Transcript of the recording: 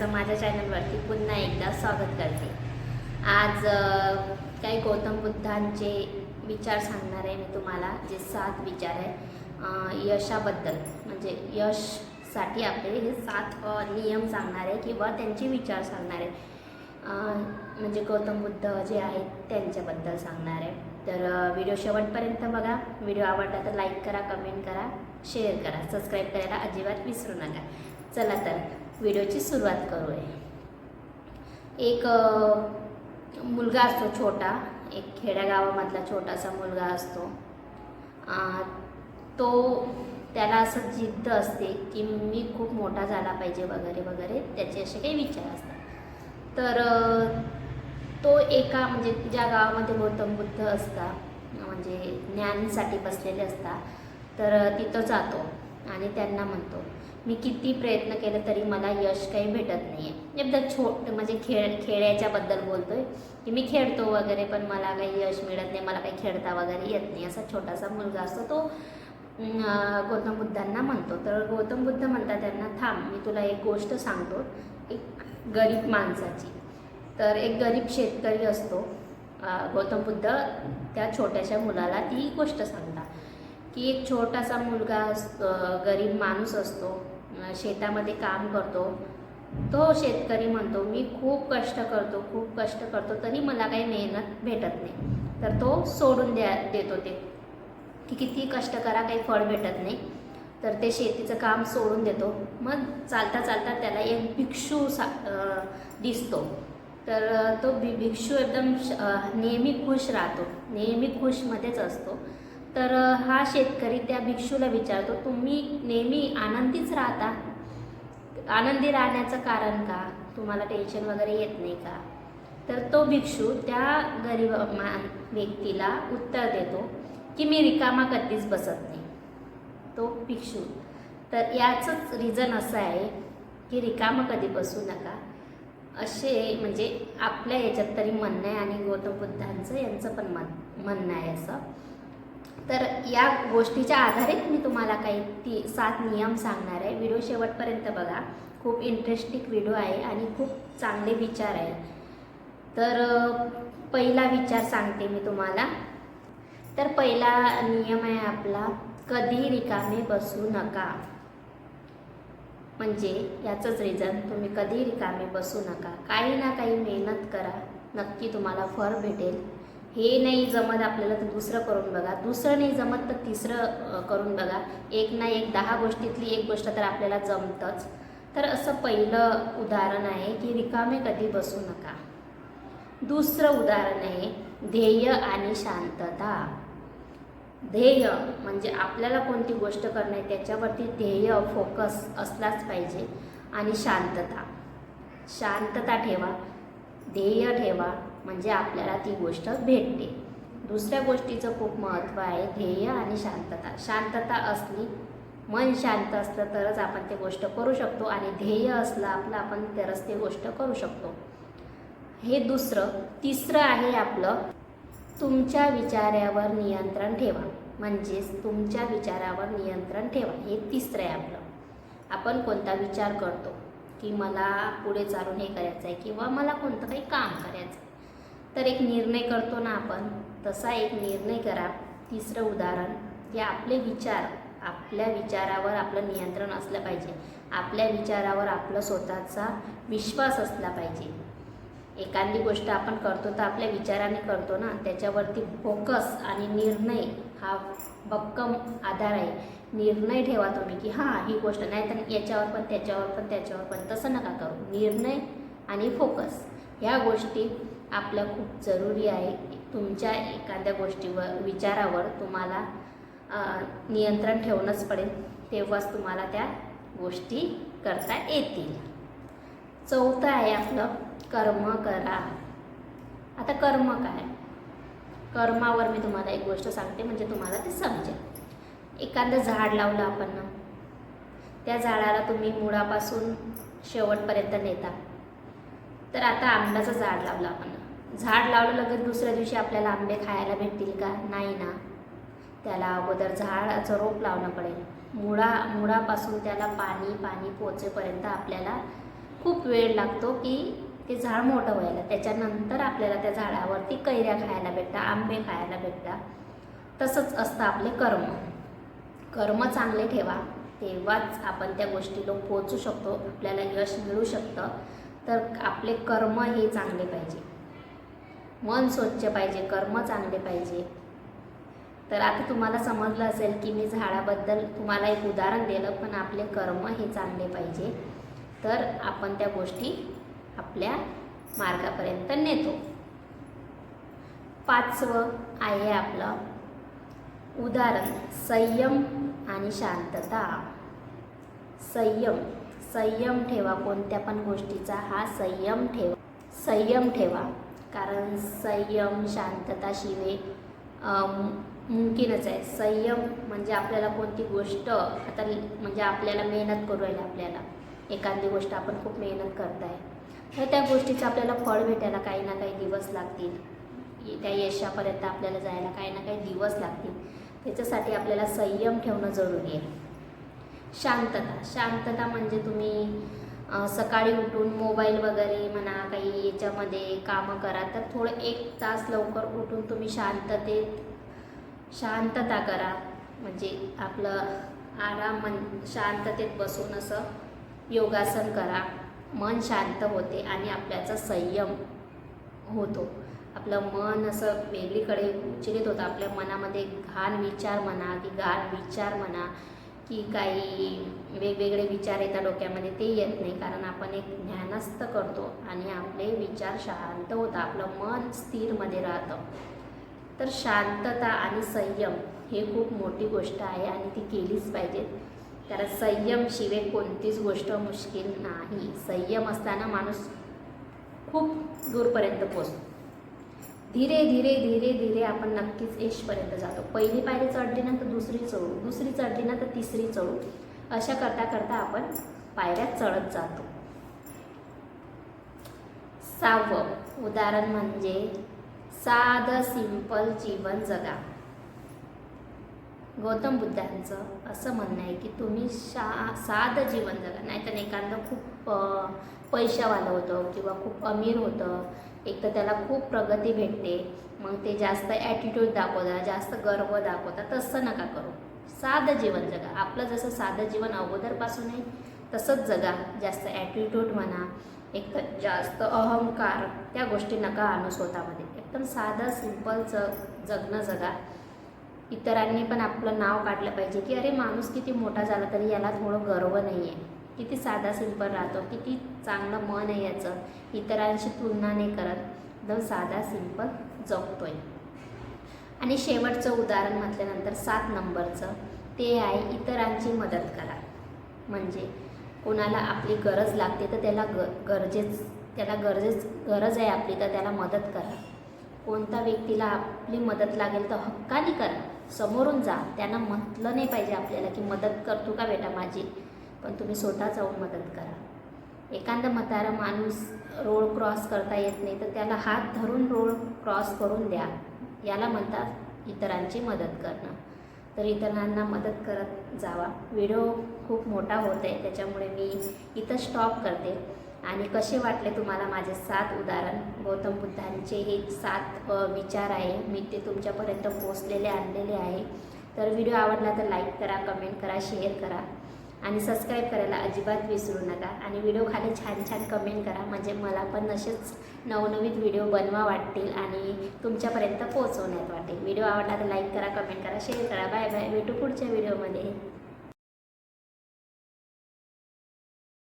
सर्वांचं माझ्या चॅनलवरती पुन्हा एकदा स्वागत करते. आज काही गौतम बुद्धांचे विचार सांगणार आहे मी तुम्हाला जे सात विचार आहे यशाबद्दल म्हणजे यशसाठी आपले हे सात नियम सांगणार आहे किंवा त्यांचे विचार सांगणार आहे. म्हणजे गौतम बुद्ध जे आहेत त्यांच्याबद्दल सांगणार आहे. तर व्हिडिओ शेवटपर्यंत बघा. व्हिडिओ आवडला तर लाईक करा कमेंट करा शेअर करा. सबस्क्राईब करायला अजिबात विसरू नका. चला तर व्हिडिओची सुरुवात करूया. एक मुलगा असतो छोटा एक खेड्यागावामधला छोटासा मुलगा असतो. तो त्याला असं जिद्द असते की मी खूप मोठा झाला पाहिजे वगैरे वगैरे त्याचे असे काही विचार असतात. तर तो एका म्हणजे ज्या गावामध्ये गौतम बुद्ध असतात म्हणजे ज्ञानसाठी बसलेले असतात तर तिथं जातो आणि त्यांना म्हणतो मी किती प्रयत्न केले तरी मला यश काही भेटत नाही आहे एकदा छोट म्हणजे खेळ खेळायच्याबद्दल बोलतो आहे की मी खेळतो वगैरे पण मला काही यश मिळत नाही मला काही खेळता वगैरे येत नाही असा छोटासा मुलगा असतो तो गौतम बुद्धांना म्हणतो. तर गौतम बुद्ध म्हणतात त्यांना थांब मी तुला एक गोष्ट सांगतो एक गरीब माणसाची. तर एक गरीब शेतकरी असतो गौतम बुद्ध त्या छोट्याशा मुलाला ती गोष्ट सांगतात. की एक छोटासा मुलगा असतो गरीब माणूस असतो शेतामध्ये काम करतो. तो शेतकरी म्हणतो मी खूप कष्ट करतो खूप कष्ट करतो तरी मला काही मेहनत भेटत नाही. तर तो सोडून द्या देतो ते की किती कष्ट करा काही फळ भेटत नाही. तर ते शेतीचं काम सोडून देतो. मग चालता चालता त्याला एक भिक्षू सा दिसतो. तर तो भि भिक्षू एकदम श- नेहमी खुश राहतो. नेहमी खुशमध्येच असतो. तर हा शेतकरी त्या भिक्षूला विचारतो तुम्ही नेहमी आनंदीच राहता? आनंदी राहण्याचं कारण का? तुम्हाला टेन्शन वगैरे येत नाही का? तर तो भिक्षू त्या गरीब व्यक्तीला उत्तर देतो की मी रिकामा कधीच बसत नाही. तो भिक्षू. तर याचंच रिझन असं आहे की रिकामा कधी बसू नका. असे म्हणजे आपल्या याच्यात तरी म्हणणं आहे आणि गौतम बुद्धांचं यांचं पण मन म्हणणं आहे असं. तर या गोष्टीच्या आधारित मी तुम्हाला काही ती सात नियम सांगणार आहे. व्हिडिओ शेवटपर्यंत बघा. खूप इंटरेस्टिंग व्हिडिओ आहे आणि खूप चांगले विचार आहेत तर पहिला विचार सांगते मी तुम्हाला. तर पहिला नियम आहे आपला कधी रिकामे बसू नका. म्हणजे याचंच रिझन तुम्ही कधी रिकामे बसू नका. काही ना काही मेहनत करा. नक्की तुम्हाला फळ भेटेल. हे नाही जमत आपल्याला तर दुसरं करून बघा. दुसरं नाही जमत तर तिसरं करून बघा. एक ना एक दहा गोष्टीतली एक गोष्ट तर आपल्याला जमतंच. तर असं पहिलं उदाहरण आहे की रिकामे कधी बसू नका. दुसरं उदाहरण आहे ध्येय आणि शांतता. ध्येय म्हणजे आपल्याला कोणती गोष्ट करणं आहे त्याच्यावरती ध्येय फोकस असलाच पाहिजे आणि शांतता. शांतता ठेवा ध्येय ठेवा म्हणजे आपल्याला ती गोष्ट भेटते. दुसऱ्या गोष्टीचं खूप महत्त्व आहे ध्येय आणि शांतता. शांतता असली मन शांत असलं तरच आपण ते गोष्ट करू शकतो आणि ध्येय असलं आपलं आपण तरच ते गोष्ट करू शकतो. हे दुसरं. तिसरं आहे आपलं तुमच्या विचारावर नियंत्रण ठेवा. म्हणजेच तुमच्या विचारावर नियंत्रण ठेवा. हे तिसरं आहे आपलं. आपण कोणता विचार करतो? की मला पुढे चालून हे करायचं आहे किंवा मला कोणतं काही काम करायचं आहे तर एक निर्णय करतो ना आपण. तसा एक निर्णय करा. तिसरं उदाहरण की आपले विचार आपल्या विचारावर आपलं नियंत्रण असलं पाहिजे. आपल्या विचारावर आपलं स्वतःचा विश्वास असला पाहिजे. एखादी गोष्ट आपण करतो तर आपल्या विचाराने करतो ना. त्याच्यावरती फोकस आणि निर्णय हा भक्कम आधार आहे. निर्णय ठेवा तुम्ही की हां ही गोष्ट नाही तर याच्यावर पण त्याच्यावर पण त्याच्यावर पण. तसं नका करू. निर्णय आणि फोकस ह्या गोष्टी आपल्या खूप जरुरी आहे. तुमच्या एखाद्या गोष्टीवर विचारावर तुम्हाला नियंत्रण ठेवणंच पडेल. तेव्हाच तुम्हाला त्या गोष्टी करता येतील. चौथं आहे आपलं कर्म करा. आता कर्म काय? कर्मावर मी तुम्हाला एक गोष्ट सांगते म्हणजे तुम्हाला ते समजेल. एखादं झाड लावलं आपण. ना त्या झाडाला तुम्ही मुळापासून शेवटपर्यंत नेता. तर आता आंब्याचं झाड लावलं आपण. झाड लावलं लगेच दुसऱ्या दिवशी आपल्याला आंबे खायला भेटतील का? नाही ना. त्याला अगोदर झाडाचं रोप लावणं पडेल. मुळा मुळापासून त्याला पाणी पाणी पोचेपर्यंत आपल्याला खूप वेळ लागतो की ते झाड मोठं व्हायला. त्याच्यानंतर आपल्याला त्या झाडावरती कैऱ्या खायला भेटतात आंबे खायला भेटतात. तसंच असतं आपले कर्म. कर्म चांगले ठेवा. तेव्हाच आपण त्या गोष्टीला पोचू शकतो आपल्याला यश मिळू शकतं. तर आपले कर्म हे चांगले पाहिजे. मन स्वच्छ पाहिजे कर्म चांगले पाहिजे. तर आता तुम्हाला समजलं असेल की मी झाडाबद्दल तुम्हाला एक उदाहरण दिलं पण आपले कर्म हे चांगले पाहिजे. तर आपण त्या गोष्टी आपल्या मार्गापर्यंत नेतो. पाचवं आहे आपलं उदाहरण संयम आणि शांतता. संयम संयम ठेवा कोणत्या पण गोष्टीचा हा संयम ठेवा. संयम ठेवा. कारण संयम शांतता शिवे मुमकिनच आहे. संयम म्हणजे आपल्याला कोणती गोष्ट आता म्हणजे आपल्याला मेहनत करू आहे आपल्याला. एखादी गोष्ट आपण खूप मेहनत करताय. तर त्या गोष्टीचं आपल्याला फळ भेटायला काही ना काही दिवस लागतील. त्या यशापर्यंत आपल्याला जायला काही ना काही दिवस लागतील. त्याच्यासाठी आपल्याला संयम ठेवणं जरुरी आहे. शांतता. शांतता म्हणजे तुम्ही सकाळी उठून मोबाईल वगैरे म्हणा काही याच्यामध्ये कामं करा तर थोडं एक तास लवकर उठून तुम्ही शांततेत शांतता करा. म्हणजे आपलं आराम मन शांततेत बसून असं योगासन करा. मन शांत होते आणि आपल्याचा संयम होतो. आपलं मन असं वेगळीकडे उचलित होतं. आपल्या मनामध्ये घाण विचार म्हणा की घाण विचार म्हणा की काही वेगवेगळे विचार येतात डोक्यामध्ये ते येत नाही. कारण आपण एक ध्यानस्थ करतो आणि आपले विचार शांत होतात. आपलं मन स्थिरमध्ये राहतं. तर शांतता आणि संयम हे खूप मोठी गोष्ट आहे आणि ती केलीच पाहिजे कारण संयमशिवाय कोणतीच गोष्ट मुश्किल नाही. संयम असताना माणूस खूप दूरपर्यंत पोचतो धीरे धीरे धीरे धीरे आपण नक्कीच यशपर्यंत जातो. पहिली पायरी चढली ना तर दुसरी चढू दुसरी चढली ना तर तिसरी चढू. अशा करता करता आपण पायऱ्या चढत जातो. सहावं उदाहरण म्हणजे साधं सिंपल जीवन जगा. गौतम बुद्धांचं असं म्हणणं आहे की तुम्ही शा साधं जीवन जगा. नाहीतर एखादं खूप पैशावालं होतं किंवा खूप अमीर होतं. एक तर त्याला खूप प्रगती भेटते. मग ते जास्त ॲटिट्यूड दाखवतात जास्त गर्व दाखवतात. तसं नका करू. साधं जीवन जगा. आपलं जसं साधं जीवन अगोदरपासून आहे तसंच जगा. जास्त ॲटिट्यूड म्हणा एक तर जास्त अहंकार त्या गोष्टी नका आणू स्वतःमध्ये. एकदम साधं सिंपल जग जगणं जगा. इतरांनी पण आपलं नाव काढलं पाहिजे की अरे माणूस किती मोठा झाला तरी याला थोडं गर्व नाही आहे किती साधा सिंपल राहतो किती चांगलं मन आहे याचं इतरांशी तुलना नाही करत. एकदम साधा सिंपल जगतोय आणि शेवटचं उदाहरण म्हटल्यानंतर सात नंबरचं ते आहे इतरांची मदत करा. म्हणजे कोणाला आपली गरज लागते तर त्याला ग गरजेच त्याला गरजेच गरज आहे आपली तर त्याला मदत करा. कोणता व्यक्तीला आपली मदत लागेल तर हक्काने करा. समोरून जा. त्यांना म्हटलं नाही पाहिजे आपल्याला की मदत करतो का बेटा माझी? पण तुम्ही स्वतः जाऊन मदत करा. एखादा म्हातारा माणूस रोड क्रॉस करता येत नाही तर त्याला हात धरून रोड क्रॉस करून द्या. याला म्हणतात इतरांची मदत करणं. तर इतरांना मदत करत जावा. व्हिडिओ खूप मोठा होत आहे त्याच्यामुळे मी इथं स्टॉप करते. आणि कसे वाटले तुम्हाला माझे सात उदाहरण? गौतम बुद्धांचे हे सात विचार आहे. मी ते तुमच्यापर्यंत पोचलेले आणलेले आहे. तर व्हिडिओ आवडला तर लाईक करा कमेंट करा शेअर करा. आणि सबस्क्राईब करायला अजिबात विसरू नका. आणि व्हिडिओ खाली छान छान कमेंट करा. म्हणजे मला पण असेच नवनवीन व्हिडिओ बनवा वाटतील आणि तुमच्यापर्यंत पोहोचवण्यात वाटेल. व्हिडिओ आवडला तर लाईक करा कमेंट करा शेअर करा. बाय बाय भेटू पुढच्या व्हिडिओमध्ये